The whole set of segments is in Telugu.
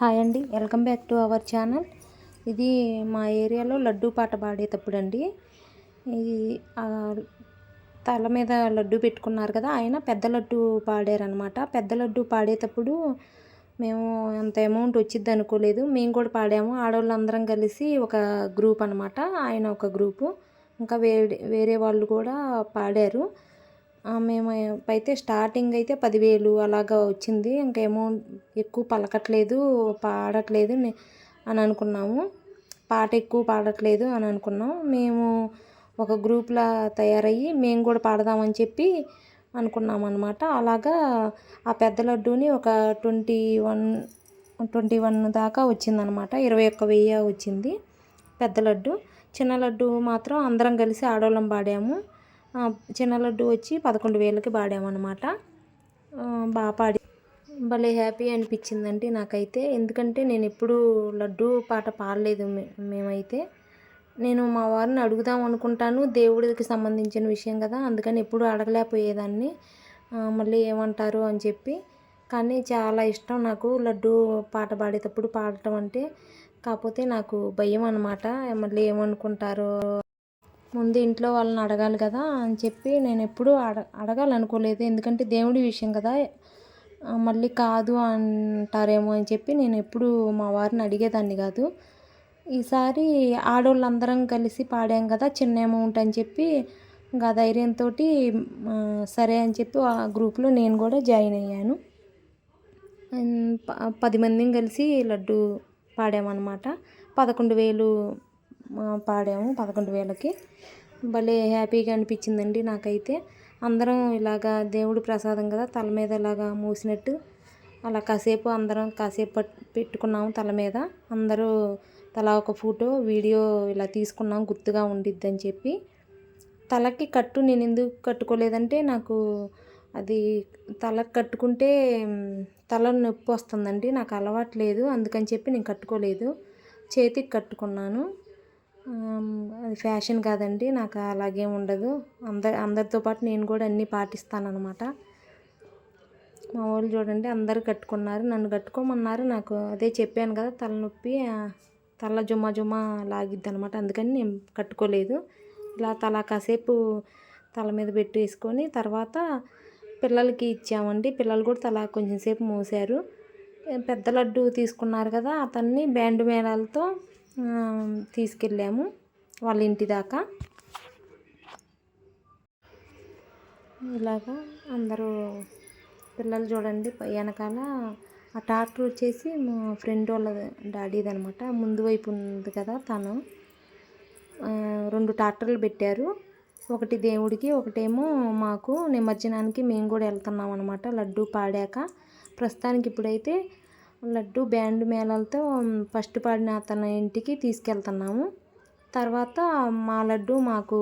హాయ్ అండి. Welcome back to our channel. ఇది మా ఏరియాలో లడ్డూ పాట పాడేటప్పుడు అండి ఇది తల మీద లడ్డు పెట్టుకున్నారు కదా ఆయన పెద్ద లడ్డు పాడారనమాట పెద్ద లడ్డు పాడేటప్పుడు మేము అంత అమౌంట్ వచ్చింది అనుకోలేదు. మేము కూడా పాడాము. ఆడవాళ్ళందరం కలిసి ఒక గ్రూప్ అనమాట ఆయన ఒక గ్రూపు. ఇంకా వేరే వేరే వాళ్ళు కూడా పాడారు. మేము అయితే స్టార్టింగ్ అయితే పదివేలు అలాగా వచ్చింది. ఇంకా అమౌంట్ ఎక్కువ పలకట్లేదు పాడట్లేదు అని అనుకున్నాము. పాట ఎక్కువ పాడట్లేదు అని అనుకున్నాం. మేము ఒక గ్రూప్లా తయారయ్యి మేము కూడా పాడదామని చెప్పి అనుకున్నాం అనమాట అలాగా ఆ పెద్ద లడ్డూని ఒక ట్వంటీ వన్ ట్వంటీ వన్ దాకా వచ్చిందనమాట ఇరవై ఒక్క వెయ్యి వచ్చింది పెద్ద లడ్డు. చిన్న లడ్డు మాత్రం అందరం కలిసి ఆడోళ్ళం పాడాము. చిన్న లడ్డు వచ్చి పదకొండు వేలకి పాడామన్నమాట. బాగా పాడి భలే హ్యాపీ అనిపించిందండి నాకైతే. ఎందుకంటే నేను ఎప్పుడూ లడ్డు పాట పాడలేదు మేమైతే. నేను మా వారిని అడుగుదాం అనుకుంటాను దేవుడికి సంబంధించిన విషయం కదా అందుకని ఎప్పుడు అడగలేకపోయేదాన్ని. మళ్ళీ ఏమంటారు అని చెప్పి. కానీ చాలా ఇష్టం నాకు లడ్డు పాట పాడేటప్పుడు పాడటం అంటే. కాకపోతే నాకు భయం అనమాట మళ్ళీ ఏమనుకుంటారో ముందు ఇంట్లో వాళ్ళని అడగాలి కదా అని చెప్పి నేను ఎప్పుడూ అడ అడగాలనుకోలేదు. ఎందుకంటే దేవుడి విషయం కదా. మళ్ళీ కాదు అంటారేమో అని చెప్పి నేను ఎప్పుడు మా వారిని అడిగేదాన్ని కాదు. ఈసారి ఆడవాళ్ళందరం కలిసి పాడాం కదా చిన్న అమౌంట్ అని చెప్పి ఇంకా ధైర్యంతో సరే అని చెప్పి ఆ గ్రూప్లో నేను కూడా జాయిన్ అయ్యాను. ప- పది మందిని కలిసి లడ్డు పాడామన్నమాట. పదకొండు వేలు పాడాము పదకొండు వేలకి. భలే హ్యాపీగా అనిపించిందండి నాకైతే. అందరం ఇలాగా దేవుడి ప్రసాదం కదా తల మీద ఇలాగా మూసినట్టు అలా కాసేపు అందరం కాసేపు పెట్టుకున్నాము తల మీద. అందరూ తలా ఒక ఫోటో వీడియో ఇలా తీసుకున్నాం గుర్తుగా ఉండిద్దని చెప్పి. తలకి కట్టు నేను ఎందుకు కట్టుకోలేదంటే నాకు అది తలకు కట్టుకుంటే తల నొప్పి వస్తుందండి. నాకు అలవాటు లేదు అందుకని చెప్పి నేను కట్టుకోలేదు. చేతికి కట్టుకున్నాను. అది ఫ్యాషన్ కాదండి నాకు అలాగేం ఉండదు. అందరి అందరితో పాటు నేను కూడా అన్నీ పాటిస్తానన్నమాట. మా వాళ్ళు చూడండి అందరు కట్టుకున్నారు నన్ను కట్టుకోమన్నారు నాకు అదే చెప్పాను కదా తలనొప్పి తల జుమ్మ జుమ్మ లాగిద్ది అనమాట అందుకని నేను కట్టుకోలేదు. ఇలా తల కాసేపు తల మీద పెట్టేసుకొని తర్వాత పిల్లలకి ఇచ్చామండి. పిల్లలు కూడా తల కొంచెం సేపు మోసారు పెద్ద లడ్డు తీసుకున్నారు కదా అతన్ని బ్యాండ్ మేళాలతో తీసుకెళ్ళాము వాళ్ళ ఇంటి దాకా. ఇలాగా అందరూ పిల్లలు చూడండి వెనకాల ఆ ట్రాక్టర్ వచ్చేసి మా ఫ్రెండ్ వాళ్ళ డాడీది అనమాట ముందు వైపు ఉంది కదా తను. రెండు ట్రాక్టర్లు పెట్టారు. ఒకటి దేవుడికి ఒకటేమో మాకు నిమజ్జనానికి మేము కూడా వెళ్తున్నాం అనమాట లడ్డు పాడాక. ప్రస్తుతానికి ఇప్పుడైతే లడ్డు బ్యాండ్ మేళాలతో ఫస్ట్ పాడిన అతని ఇంటికి తీసుకెళ్తున్నాము. తర్వాత మా లడ్డు మాకు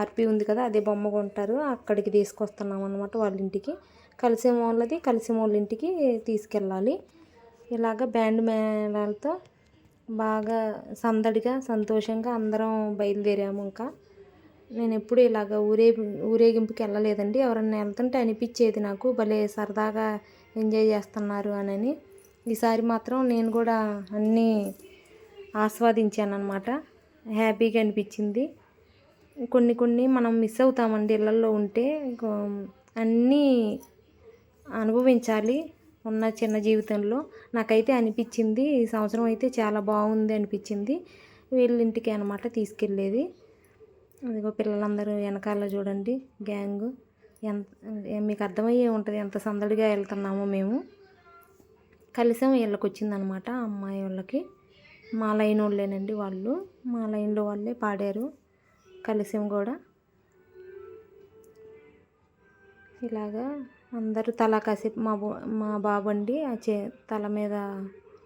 ఆర్పి ఉంది కదా అదే బొమ్మ కొంటారు. అక్కడికి తీసుకొస్తున్నాం అనమాట వాళ్ళ ఇంటికి. కలిసి వాళ్ళది కలిసి వాళ్ళ ఇంటికి తీసుకెళ్ళాలి. ఇలాగ బ్యాండ్ మేళాలతో బాగా సందడిగా సంతోషంగా అందరం బయలుదేరాము ఇంకా. నేను ఎప్పుడు ఇలాగ ఊరే ఊరేగింపుకి వెళ్ళలేదండి. ఎవరన్నా వెళ్తుంటే అనిపించేది నాకు. భలే సరదాగా ఎంజాయ్ చేస్తున్నారు అని ఈసారి మాత్రం నేను కూడా అన్నీ ఆస్వాదించాను అనమాట హ్యాపీగా అనిపించింది. కొన్ని కొన్ని మనం మిస్ అవుతామండి ఇళ్ళల్లో ఉంటే అన్నీ అనుభవించాలి ఉన్న చిన్న జీవితంలో. నాకైతే అనిపించింది ఈ సంవత్సరం అయితే చాలా బాగుంది అనిపించింది. వీళ్ళింటికి అనమాట తీసుకెళ్ళేది. అదిగో పిల్లలందరూ వెనకాల చూడండి గ్యాంగ్. ఎంత మీకు అర్థమయ్యే ఉంటుంది ఎంత సందడిగా వెళ్తున్నామో మేము. కలిసం వీళ్ళకి వచ్చిందనమాట అమ్మాయి వాళ్ళకి. మా లైన్ వాళ్ళేనండి వాళ్ళు. మా లైన్లో వాళ్ళే పాడారు. కలిసం కూడా. ఇలాగా అందరూ తల కాసేపు మా మా బాబు అండి ఆ చే తల మీద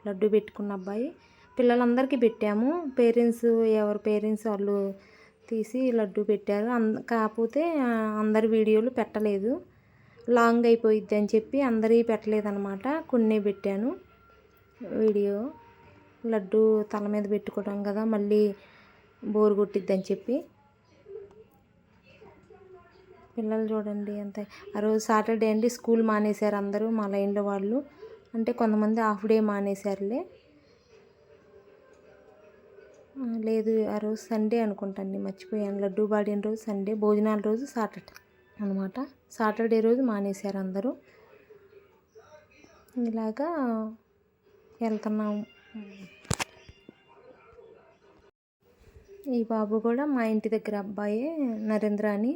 లడ్డు పెట్టుకున్న అబ్బాయి. పిల్లలందరికీ పెట్టాము. పేరెంట్స్ ఎవరి పేరెంట్స్ వాళ్ళు తీసి లడ్డు పెట్టారు. అంద కాకపోతే అందరి వీడియోలు పెట్టలేదు. లాంగ్ అయిపోయిద్ది అని చెప్పి అందరి పెట్టలేదన్నమాట. కొన్ని పెట్టాను. వీడియో లడ్డు తల మీద పెట్టుకోవడం కదా మళ్ళీ బోర్ కొట్టిద్ది అని చెప్పి. పిల్లలు చూడండి అంత ఆ రోజు సాటర్డే అండి స్కూల్ మానేశారు అందరూ మా లైన్లో వాళ్ళు. అంటే కొంతమంది హాఫ్ డే మానేశారులే. లేదు ఆ రోజు సండే అనుకుంటాను మర్చిపోయాను. లడ్డూ పాడిన రోజు సండే భోజనాల రోజు సాటర్డే. అనమాట. సాటర్డే రోజు మానేశారు అందరూ. ఇలాగా వెళ్తున్నాము ఈ బాబు కూడా మా ఇంటి దగ్గర అబ్బాయే నరేంద్ర అని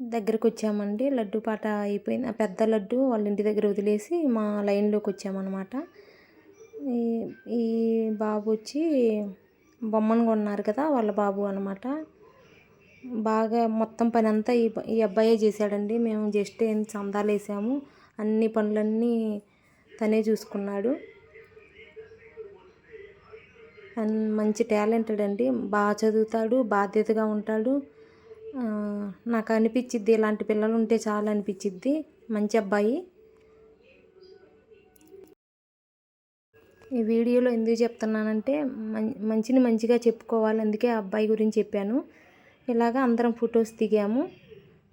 దగ్గరకు వచ్చామండి. లడ్డు పాట అయిపోయింది. ఆ పెద్ద లడ్డు వాళ్ళ ఇంటి దగ్గర వదిలేసి మా లైన్లోకి వచ్చామన్నమాట ఈ ఈ బాబు వచ్చి బొమ్మను కొన్నారు కదా వాళ్ళ బాబు అనమాట. బాగా మొత్తం పని అంతా ఈ ఈ అబ్బాయే చేశాడండి. మేము జస్ట్ ఏం చందాలు వేసాము. అన్ని పనులన్నీ తనే చూసుకున్నాడు. అండ్ మంచి టాలెంటెడ్ అండి. బాగా చదువుతాడు బాధ్యతగా ఉంటాడు. నాకు అనిపించిద్ది ఇలాంటి పిల్లలు ఉంటే చాలా అనిపించిద్ది మంచి అబ్బాయి. ఈ వీడియోలో ఎందుకు చెప్తున్నానంటే మంచిని మంచిగా చెప్పుకోవాలి. అందుకే ఆ అబ్బాయి గురించి చెప్పాను. ఇలాగ అందరం ఫొటోస్ దిగాము.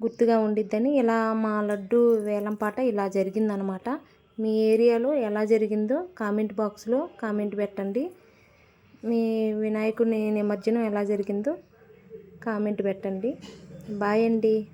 గుర్తుగా ఉండిద్దని ఇలా మా లడ్డు వేలం పాట ఇలా జరిగిందనమాట. మీ ఏరియాలో ఎలా జరిగిందో కామెంట్ బాక్స్లో కామెంట్ పెట్టండి. మీ వినాయకుని నిమజ్జనం ఎలా జరిగిందో కామెంట్ పెట్టండి. బాయ్ అండి.